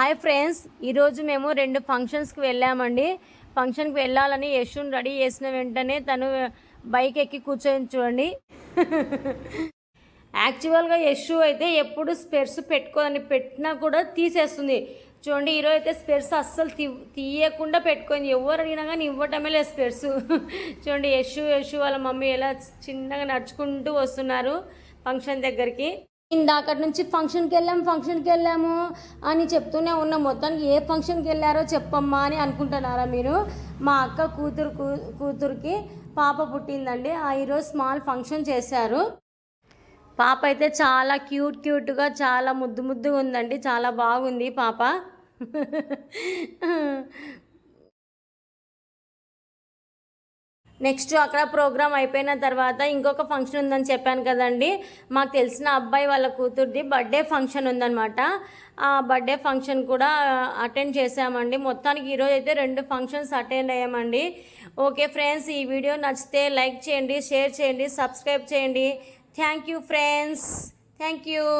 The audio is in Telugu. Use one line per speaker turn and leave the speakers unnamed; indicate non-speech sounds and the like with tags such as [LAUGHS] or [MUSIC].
హాయ్ ఫ్రెండ్స్ ఈరోజు మేము రెండు ఫంక్షన్స్కి వెళ్ళామండి ఫంక్షన్కి వెళ్ళాలని యశుని రెడీ చేసిన వెంటనే తను బైక్ ఎక్కి కూర్చొని చూడండి యాక్చువల్గా యశు అయితే ఎప్పుడు స్పెర్స్ పెట్టుకోదని పెట్టినా కూడా తీసేస్తుంది చూడండి ఈరోజు అయితే స్పెర్స్ అస్సలు తీయకుండా పెట్టుకొని ఎవరు అడిగినా కానీ ఇవ్వటమే లేదు స్పెర్స్ చూడండి యశు యశు వాళ్ళ మమ్మీ ఎలా చిన్నగా నడుచుకుంటూ వస్తున్నారు ఫంక్షన్ దగ్గరికి
అక్కడి నుంచి ఫంక్షన్కి వెళ్ళాము ఫంక్షన్కి వెళ్ళాము అని చెప్తూనే ఉన్న మొత్తానికి ఏ ఫంక్షన్కి వెళ్ళారో చెప్పమ్మా అని అనుకుంటున్నారా మీరు మా అక్క కూతురు కూతురికి పాప పుట్టిందండి ఆ ఈరోజు స్మాల్ ఫంక్షన్ చేశారు పాప అయితే చాలా క్యూట్ క్యూట్గా చాలా ముద్దు ముద్దుగా ఉందండి చాలా బాగుంది పాప [LAUGHS]
నెక్స్ట్ అక్కడ ప్రోగ్రామ్ అయిపోయిన తర్వాత ఇంకొక ఫంక్షన్ ఉందని చెప్పాను కదండి మాకు తెలిసిన అబ్బాయి వాళ్ళ కూతుర్ది బర్త్డే ఫంక్షన్ ఉందనమాట ఆ బర్త్డే ఫంక్షన్ కూడా అటెండ్ చేసామండి మొత్తానికి ఈరోజు అయితే రెండు ఫంక్షన్స్ అటెండ్ అయ్యామండి ఓకే ఫ్రెండ్స్ ఈ వీడియో నచ్చితే లైక్ చేయండి షేర్ చేయండి సబ్స్క్రైబ్ చేయండి thank you friends thank you